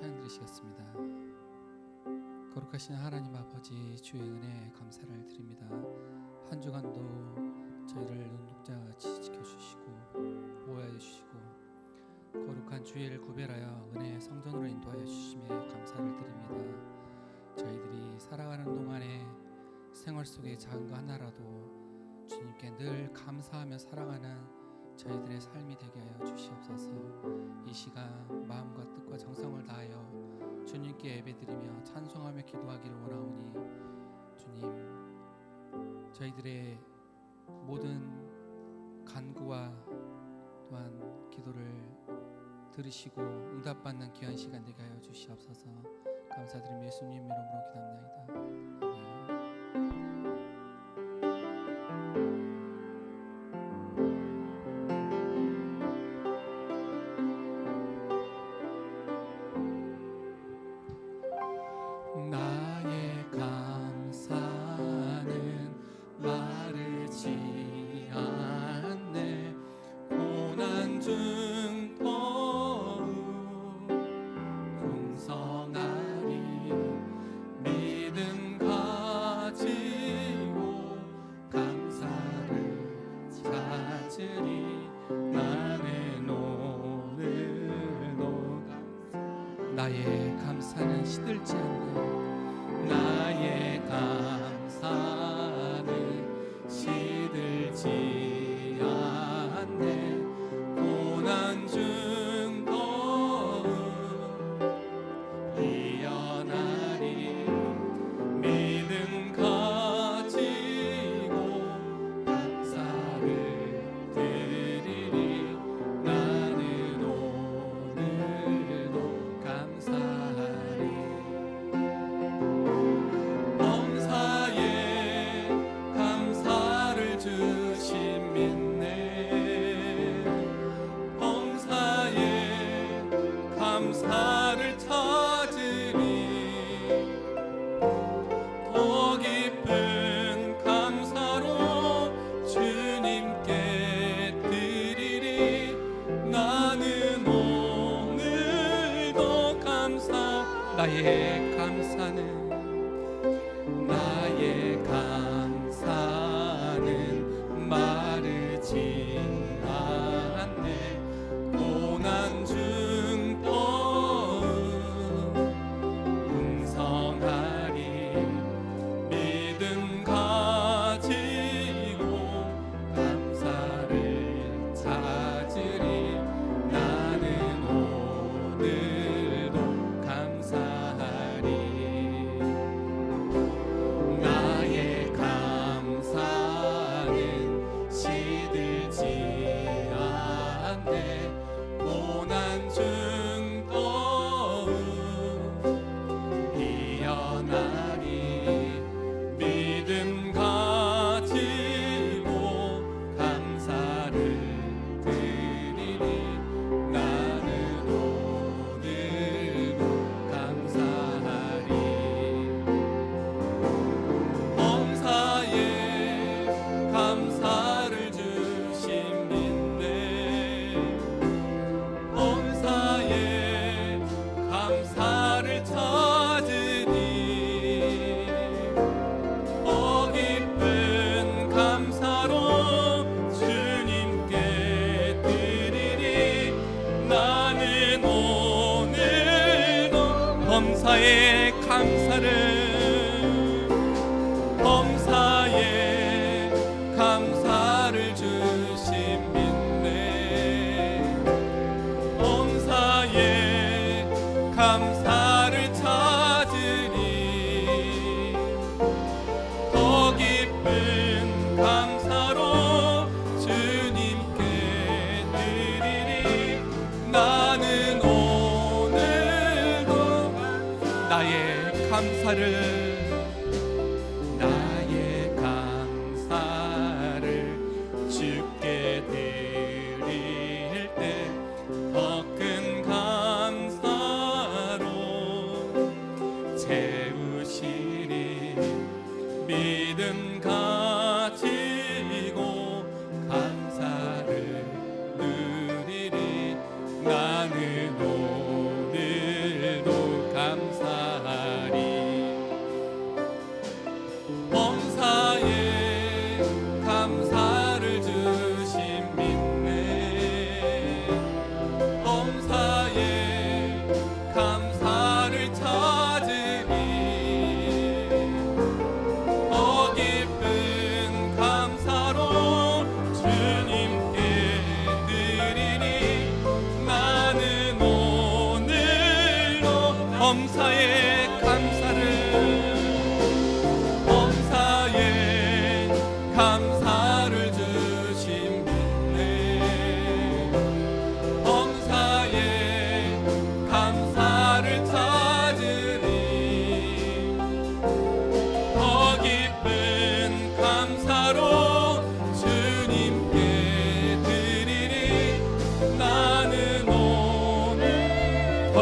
찬양 드리시겠습니다. 거룩하신 하나님 아버지 주의 은혜에 감사를 드립니다. 한 주간도 저희를 눈독자같이 지켜주시고 보호하여 주시고 거룩한 주일을 구별하여 은혜의 성전으로 인도하여 주심에 감사를 드립니다. 저희들이 살아가는 동안에 생활 속의 작은 거 하나라도 주님께 늘 감사하며 살아가는 저희들의 삶이 되게 하여 주시옵소서. 이 시간 마음과 뜻과 정성을 다하여 주님께 예배드리며 찬송하며 기도하기를 원하오니 주님 저희들의 모든 간구와 또한 기도를 들으시고 응답받는 귀한 시간 되게 하여 주시옵소서. 감사드리며 예수님 이름으로 기도합나이다. 나의 감사는 시들지 않네. 나의 감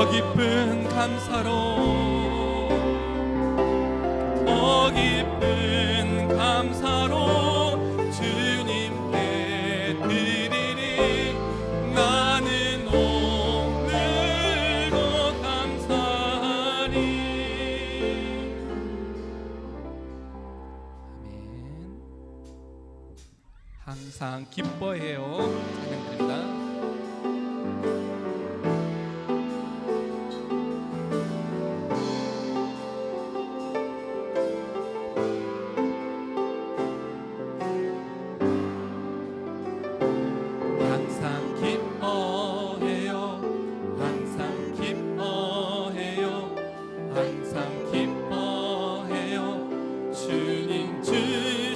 더 깊은 감사로 더 깊은 감사로 주님께 드리리. 나는 오늘도 감사하리. 아멘. 항상 기뻐해요. 항상 기뻐해요. 주님 주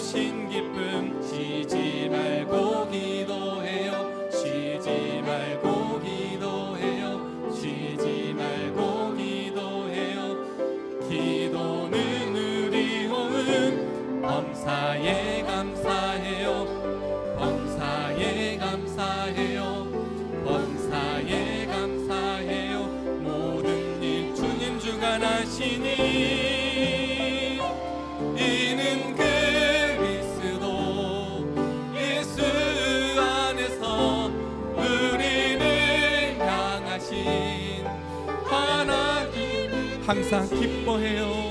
항상 기뻐해요.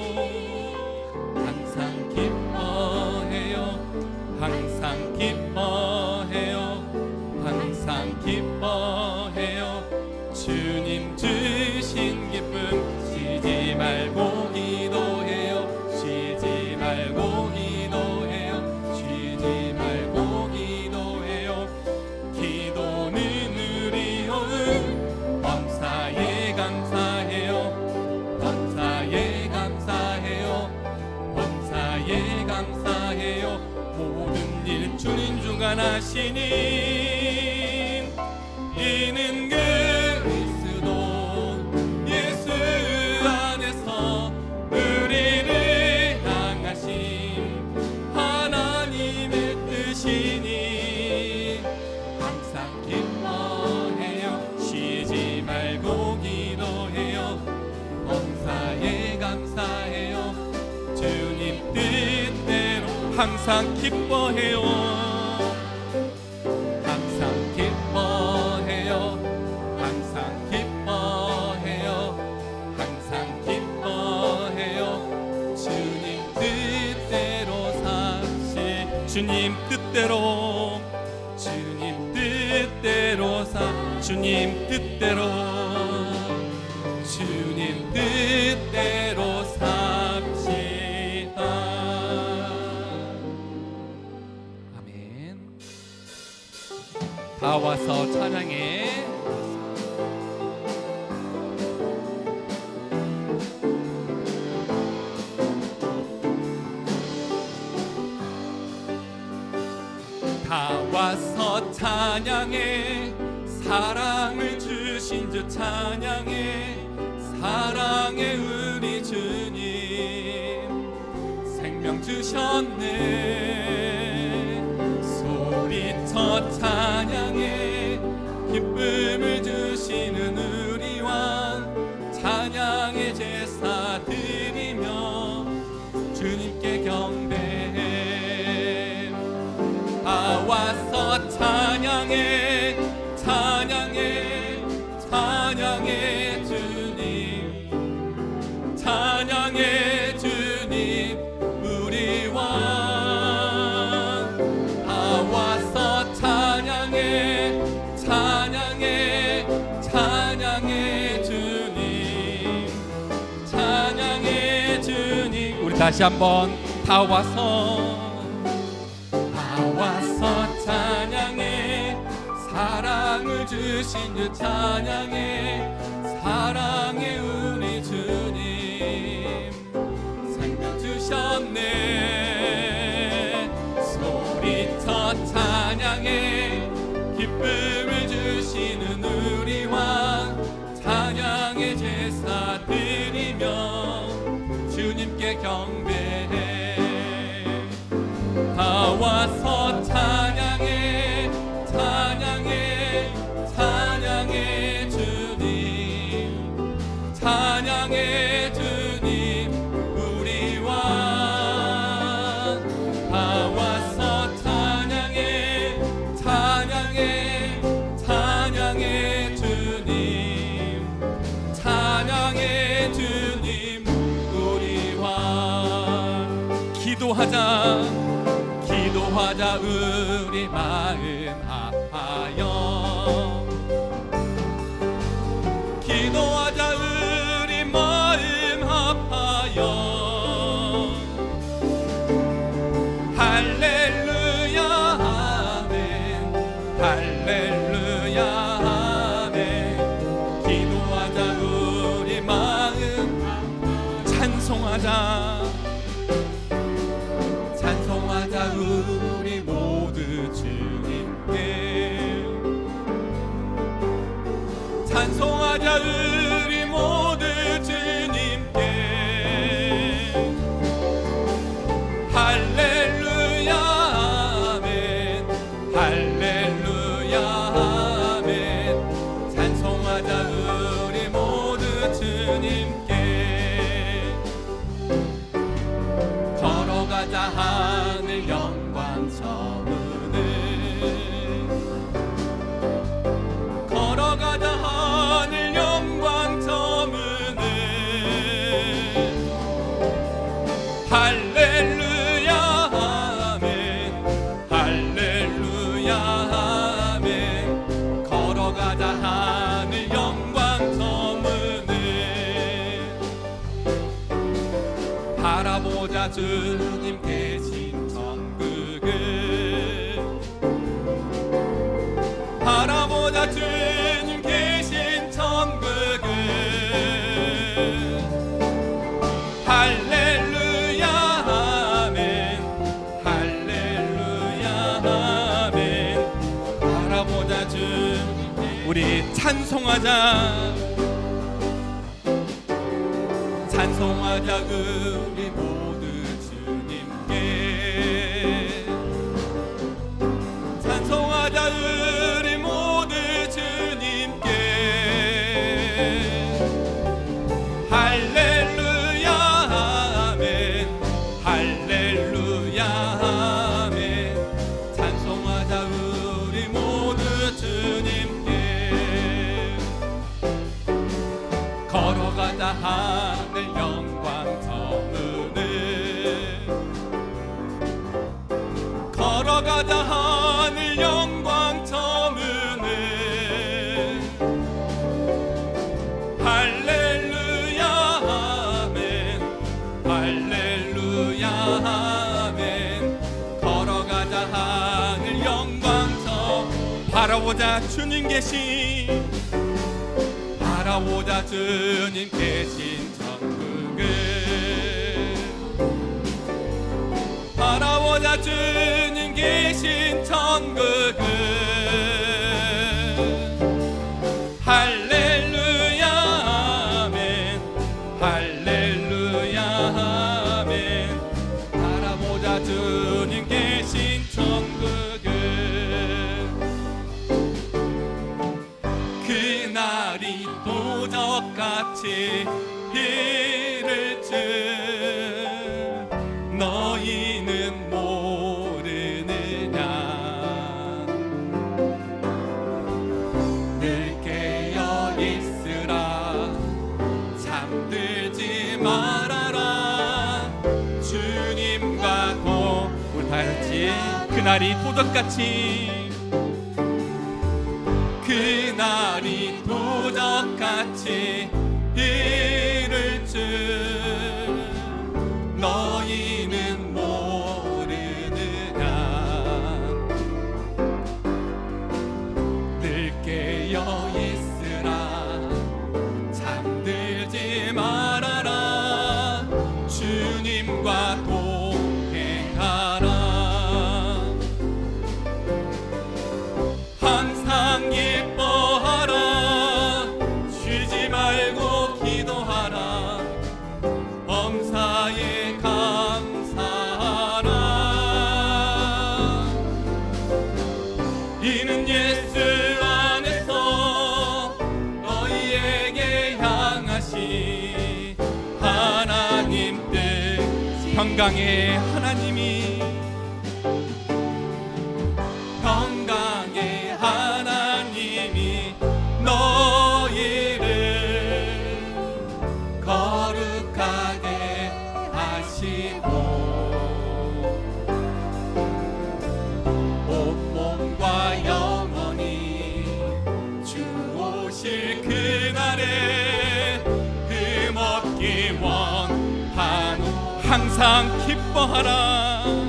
주님 뜻대로 항상 기뻐해요. 항상 기뻐해요. 항상 기뻐해요. 항상 기뻐해요. 주님 뜻대로 사시 주님 뜻대로 주님 뜻대로 사 주님 뜻대로. 모아서 찬양해. 다 와서 찬양해. 사랑을 주신 주 찬양해. 사랑의 우리 주님. 생명 주셨네. 다시 한번 다 와서 다 와서 찬양해. 사랑을 주신 주 찬양해. 사랑의 와서 찬양해 찬양해 찬양해 주님. 찬양해 주님 우리 와다 와서 찬양해 찬양해 찬양해 주님. 찬양해 주님 우리 와 기도하자. 우리 마음 주님 계신 천국을 바라보자 주님 계신 천국을 찬송하자. 찬송하자 우 걸어가자 하늘 영광 저문을 할렐루야 아멘. 할렐루야 아멘. 걸어가자 하늘 영광 저 바라보자 주님 계신. 바라보자 주님 계신 바라보자 주님 계신 천국을 할렐루야 아멘. 할렐루야 아멘. 바라보자 주님 계신 천국을 그날이 도적같이 이를 줄 그날이 도적같이. 그날이 도적같이 강의 항상 기뻐하라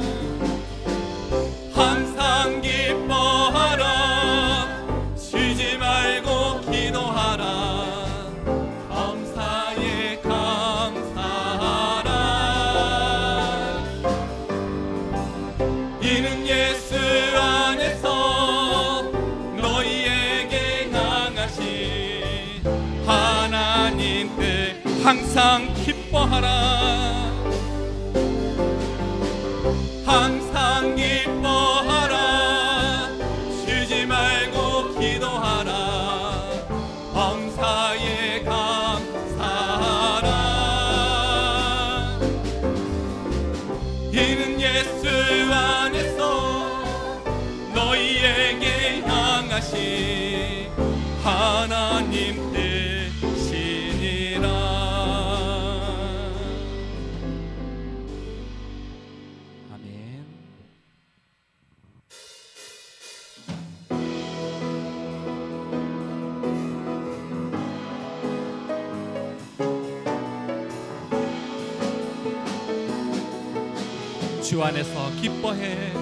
향하신 하나님 뜻이니라 아멘. 주 안에서 기뻐해 주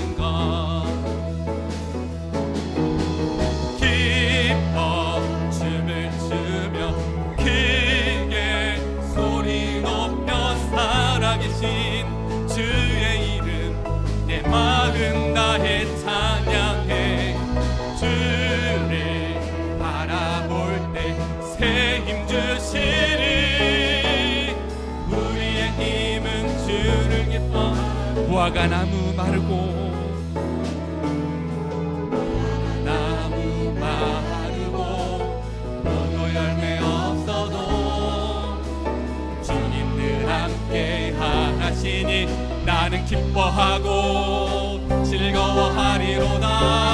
무화과 나무 마르고 나무 마르고 포도 열매 없어도 주님 늘 함께 하시니 나는 기뻐하고 즐거워하리로다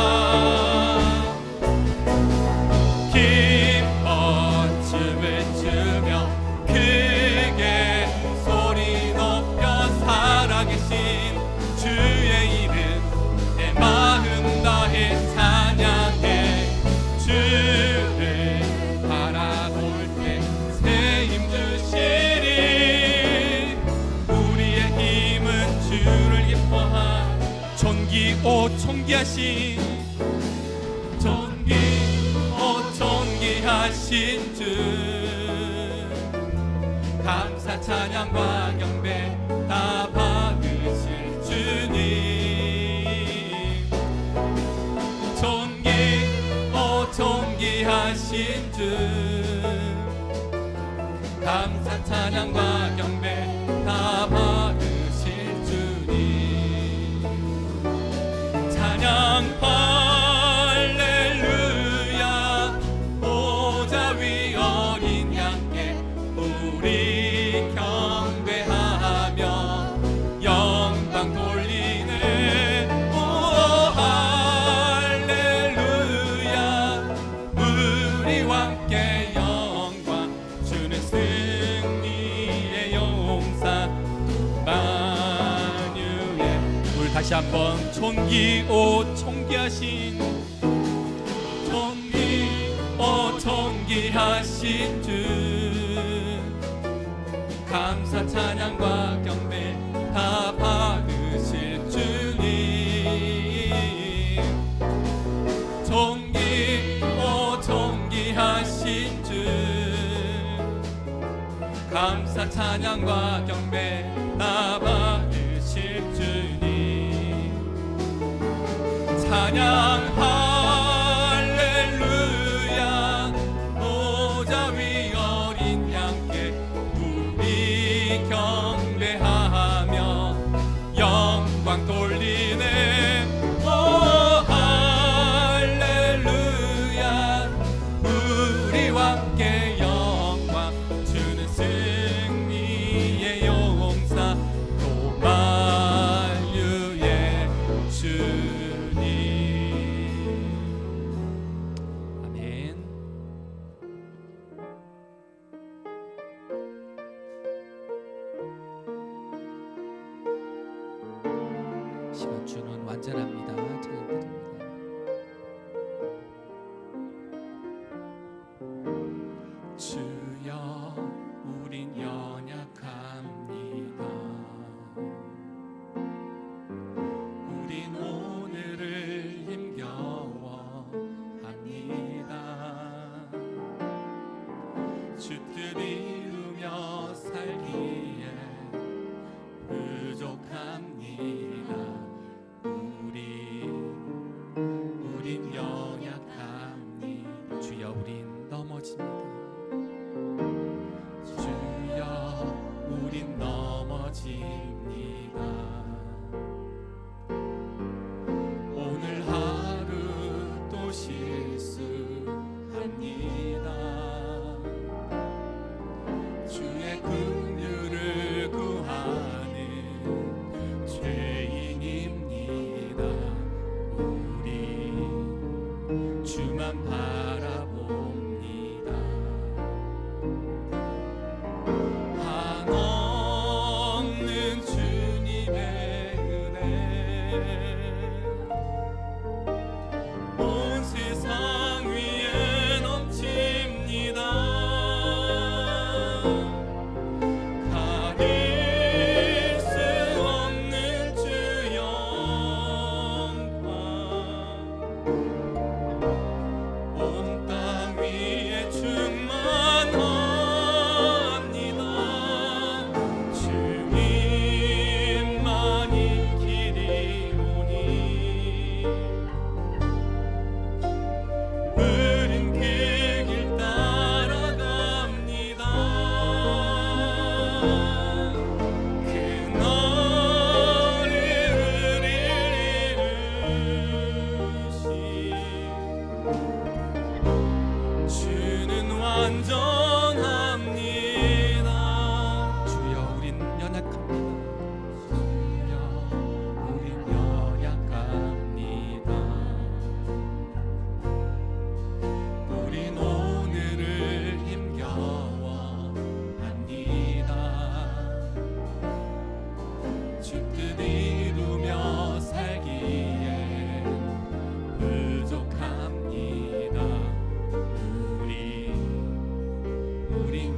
찬양과 경배 다 받으실 주님. 존귀 오 존귀하신 주. 감사 찬양과 정기 오 청기하신 정기 오 청기하신 주. 감사 찬양과 경배 다 받으실 주님. 정기 오 정기하신 주. 감사 찬양과 경배 다 받으실 주님 将 심한 주는 완전합니다. 찬양드립니다.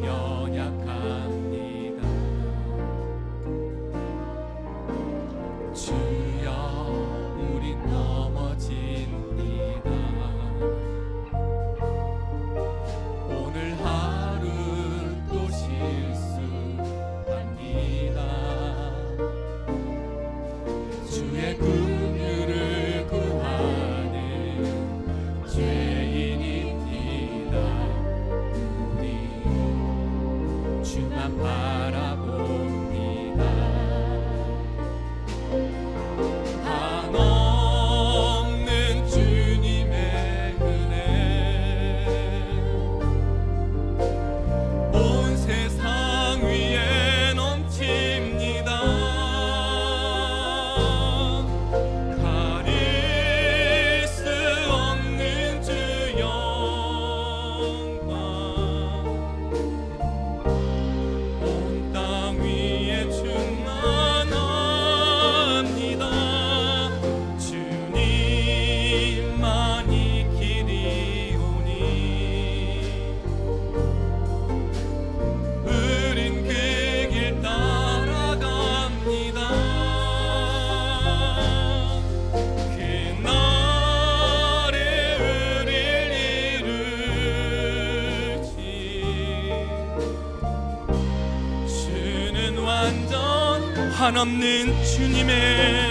영. 한없는 주님의